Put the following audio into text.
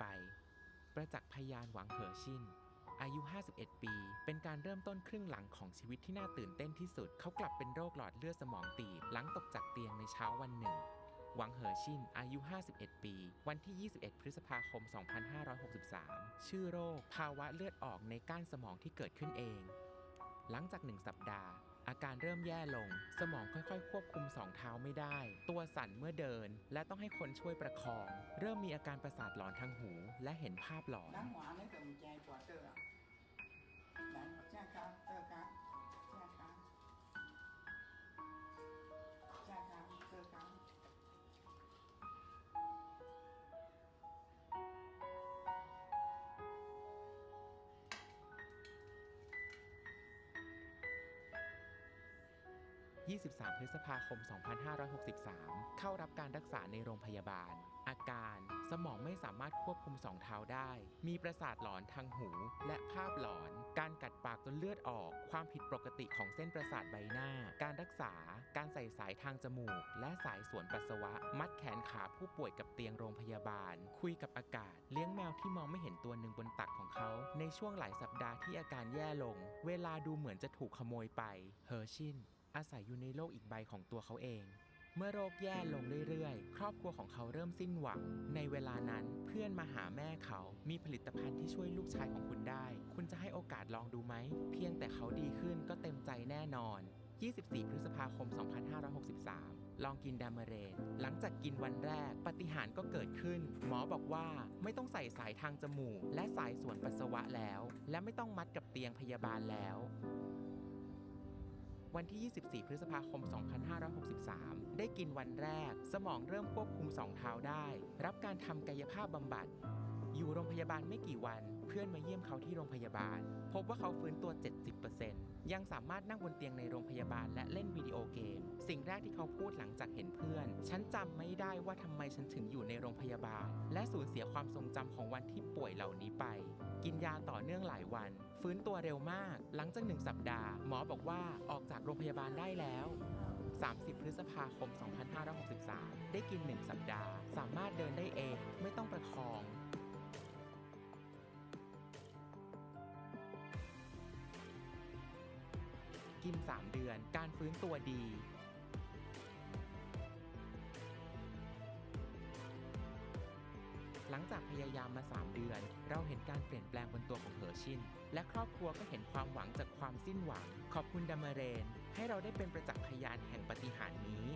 ไป ประจักษ์พยานหวังเหอชินอายุ 51 ปี เป็นการเริ่มต้นครึ่งหลังของชีวิตที่น่าตื่นเต้นที่สุด เขากลับเป็นโรคหลอดเลือดสมองตีบหลังตกจากเตียงในเช้าวันหนึ่ง หวังเหอชิน อายุ 51 ปี วันที่ 21 พฤษภาคม 2563 ชื่อโรค ภาวะเลือดออกในก้านสมองที่เกิดขึ้นเอง หลังจากหนึ่งสัปดาห์ อาการเริ่มแย่ลง สมองค่อยๆ ควบคุมสองเท้าไม่ได้ ตัวสั่นเมื่อเดิน และต้องให้คนช่วยประคอง เริ่มมีอาการประสาทหลอนทางหู และเห็นภาพหลอน Đánh họa lấy cầm chai quả tơ ạ Đánh cha cá tơ cá 23 พฤษภาคม 2563 เข้ารับการรักษาในโรงพยาบาล อาการสมองไม่สามารถควบคุมสองเท้าได้ มีประสาทหลอนทางหู และภาพหลอน การกัดปากจนเลือดออก ความผิดปกติของเส้นประสาทใบหน้า การรักษา การใส่สายทางจมูก และสายสวนปัสสาวะ มัดแขนขาผู้ป่วยกับเตียงโรงพยาบาล คุยกับอากาศ เลี้ยงแมวที่มองไม่เห็นตัวหนึ่งบนตักของเขา ในช่วงหลายสัปดาห์ที่อาการแย่ลง เวลาดูเหมือนจะถูกขโมยไป เฮอร์ชิน อาศัยอยู่ในโลกอีกใบของตัวเขาเอง เมื่อโรคแย่ลงเรื่อยๆ ครอบครัวของเขาเริ่มสิ้นหวัง ในเวลานั้นเพื่อนมาหาแม่เขา มีผลิตภัณฑ์ที่ช่วยลูกชายของคุณได้ คุณจะให้โอกาสลองดูไหม เพียงแต่เขาดีขึ้นก็เต็มใจแน่นอน 24 พฤษภาคม 2563 ลองกินดามเรน หลังจากกินวันแรก ปฏิหารก็เกิดขึ้น หมอบอกว่าไม่ต้องใส่สายทางจมูก และสายส่วนปัสสาวะแล้ว และไม่ต้องมัดกับเตียงพยาบาลแล้ว วันที่ 24 พฤษภาคม 2563 ได้กินวันแรก สมองเริ่มควบคุมสองเท้าได้ รับการทำกายภาพบำบัด อยู่โรงพยาบาลไม่กี่วัน เพื่อนมาเยี่ยมเขาที่โรงพยาบาล พบว่าเขาฟื้นตัว 70%ยังสามารถนั่งบนเตียงในโรงพยาบาลและเล่นวิดีโอเกม สิ่งแรกที่เขาพูดหลังจากเห็นเพื่อน ฉันจำไม่ได้ว่าทำไมฉันถึงอยู่ในโรงพยาบาล และสูญเสียความทรงจำของวันที่ป่วยเหล่านี้ไป กินยาต่อเนื่องหลายวัน ฟื้นตัวเร็วมาก หลังจากหนึ่งสัปดาห์ หมอบอกว่าออกจากโรงพยาบาลได้แล้ว 30 พฤษภาคม 2563 ได้กิน 1 สัปดาห์ สามารถเดินได้เอง ไม่ต้องประคองกิน 3 เดือน การฟื้นตัวดี หลังจากพยายามมา 3 เดือน เราเห็นการเปลี่ยนแปลงบนตัวของเหอชิน และครอบครัวก็เห็นความหวังจากความสิ้นหวัง ขอบคุณดามเรน ให้เราได้เป็นประจักษ์พยานแห่งปฏิหารนี้